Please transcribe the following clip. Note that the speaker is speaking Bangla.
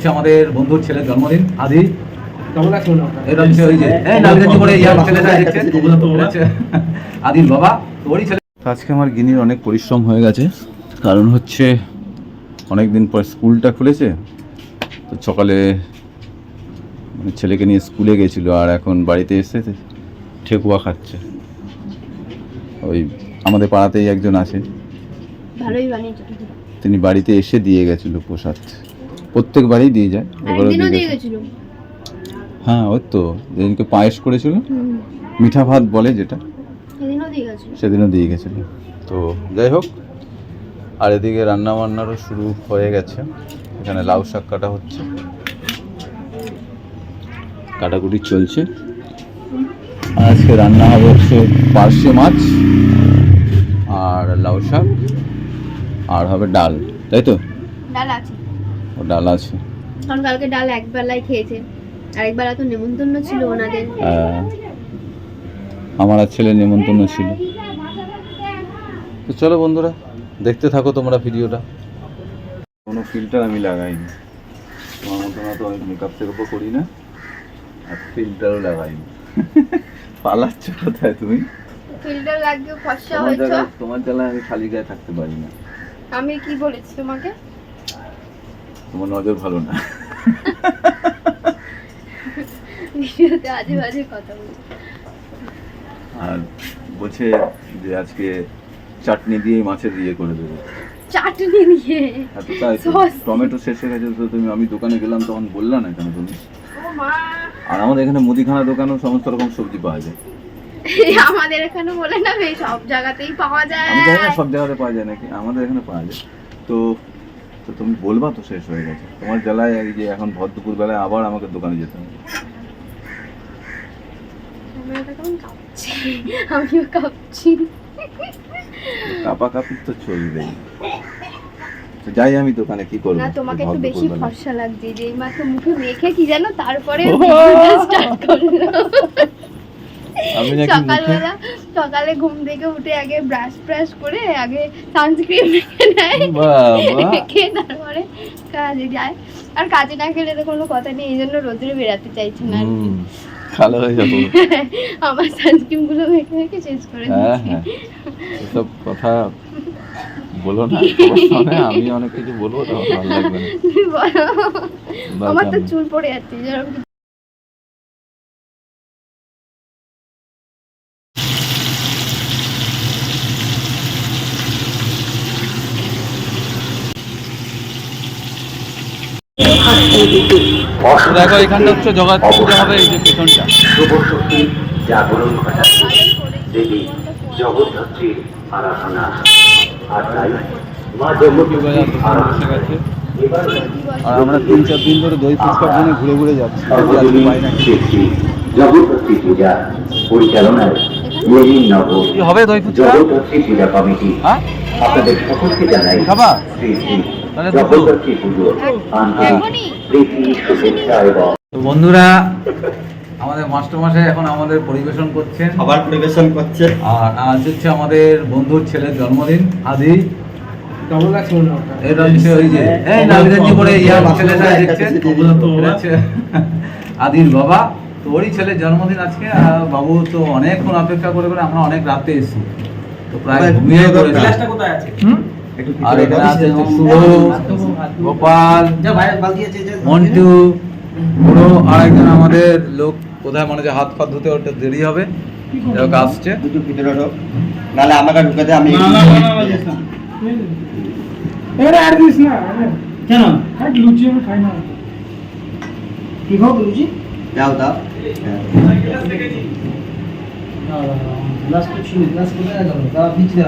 হচ্ছে আমাদের বন্ধুর ছেলের জন্মদিন। আদি হয়? এটা হচ্ছে ওই যে এই নালগঞ্জি করে ইয়ার ছেলেটা দেখছেন এটা হচ্ছে আদির বাবা ওরই ছেলে। আজকে আমার গিনির অনেক পরিশ্রম হয়ে গেছে। কারণ হচ্ছে অনেক দিন পর স্কুলটা খুলেছে তো সকালে মানে ছেলেকে নিয়ে স্কুলে গেছিল আর এখন বাড়িতে এসে ঠেকুয়া খাচ্ছে। ওই আমাদের পাড়াতেই একজন আছে তিনি বাড়িতে এসে দিয়ে গেছিল প্রসাদ। প্রত্যেক বাড়ি দিয়ে যায় এবারও দিয়ে গেছে। হ্যাঁ ওই তো যেদিনকে পায়েস করেছিল মিঠা ভাত বলে যেটা সেদিনও দিয়ে গেছিল। তো যাই হোক আর এদিকে রান্না বান্নারও শুরু হয়ে গেছে। এখানে লাউ শাক কাটা হচ্ছে। কাটাকুটি চলছে। আজকে রান্না হবে হচ্ছে পার্শে মাছ আর লাউ শাক আর হবে ডাল। তাই তো? ডাল আছে। ও ডাল আছে। কারণ কালকে ডাল এক বেলায় খেয়েছে। আরেক বেলা তো নেমন্তন্ন ছিল ওনাদের। আমার আর ছেলে নেমন্তন্ন ছিল। তো চলো বন্ধুরা দেখতে থাকো তোমরা ভিডিওটা। কোনো ফিল্টার আমি লাগাইনি। তোমার মতো না তো আমি মেকআপ টেকআপও করি না। আর ফিল্টারও লাগাইনি। পালাচ্ছ কোথায় তুমি? ফিল্টার লাগিয়ে তোমার হয়েছে। তোমার জ্বালায় আমি খালি গায়ে থাকতে পারি না। আমি কি বলেছি তোমাকে? তোমার নজর ভালো না। ভিডিওতে আজে বাজে কথা বলি। আর বলছে যে আজকে চাটনি দিয়ে মাছের ইয়ে করে দেবো। চাটনি দিয়ে তাই টমেটো শেষ হয়ে গেছে তো তুমি আমি দোকানে গেলাম তখন বললা না কেন তুমি? আর আমাদের এখানে মুদিখানা দোকানেও সমস্ত রকম সবজি পাওয়া যায়। আমাদের এখানে বলে না সব জায়গাতেই পাওয়া যায়। সব জায়গাতে পাওয়া যায় নাকি? আমাদের এখানে পাওয়া যায়। তো তুমি বলবা তো শেষ হয়ে গেছে। তোমার জেলায় এই যে এখন ভর দুপুর বেলায় আবার আমাকে দোকানে যেতে হবে। আমিও কাঁপছি। কাপা কাপি তো চলবেই। তো যাই আমি দোকানে কি করব না তোমাকে একটু বেশি। ফর্সা লাগছে যে এই মাত্র মুখে মেখে কি জানো তারপরে স্টার্ট করল আমি নাকি সকালবেলা সকালে ঘুম থেকে উঠে আগে ব্রাশ ব্রাশ করে আগে সানস্ক্রিন মেখে নেয়। মেখে তারপরে কাজে যায়। আর কাজে না গেলে তো কোনো কথা নেই এই জন্য রোদ্রে বেরাতে চাইছে না হয়ে যাব। আমার সানস্ক্রিনগুলো মেখে মেখে শেষ করে হ্যাঁ দিচ্ছি। হ্যাঁ। কথা বলো না আমি অনেক কিছু বলব ভালো লাগবে আমার তো চুল পড়ে যাচ্ছে দেখো এখানটা হচ্ছে জগৎ পুজো হবে এই যে পেছনটা। শুভশক্তি জাগরণ ঘটায় দেবী জগদ্ধাত্রীর আরাধনা। আর তাই মা জগদ্ধাত্রীর আরাধনা। আর আমরা তিন চার দিন ধরে দই ফুচকার জন্য ঘুরে ঘুরে যাচ্ছি। জগদ্ধাত্রী পূজা পরিচালনায় হবে দই ফুচকা জগদ্ধাত্রী পূজা কমিটি। হ্যাঁ? আপনাদের সকলকে জানাই শ্রী শুভেচ্ছা এবং তো বন্ধুরা আমাদের মাস্টারমশাই এখন আমাদের পরিবেশন করছেন। খাবার পরিবেশন করছে। আর আজ হচ্ছে আমাদের বন্ধুর ছেলের জন্মদিন। আদি মনে হয়? এটা হচ্ছে ওই যে এই নালগঞ্জি করে ইয়ার ছেলেটা দেখছেন? আদির বাবা। তো ওরই ছেলের জন্মদিন আজকে আর বাবু তো অনেকক্ষণ অপেক্ষা করে করে আমরা অনেক রাতে এসেছি। তো প্রায় ঘুমিয়ে আর এখানে আছে শুভ গোপাল যা ভাই বালতি আছে যে মন্টু পুরো আরেকজন আমাদের লোক কোথায় মনে হচ্ছে হাত পা ধুতে ওটা দেরি হবে এরকম আসছে দুটো ভিতরে ঢোক নাহলে আমাকে ঢুকাতে আমি এবারে আর দিস না কেন খাই লুচি আমি খাই না কি হোক রুচি দাও দাও গ্লাস তো ছিল গ্লাস কোথায় গেল দাও দিচ্ছি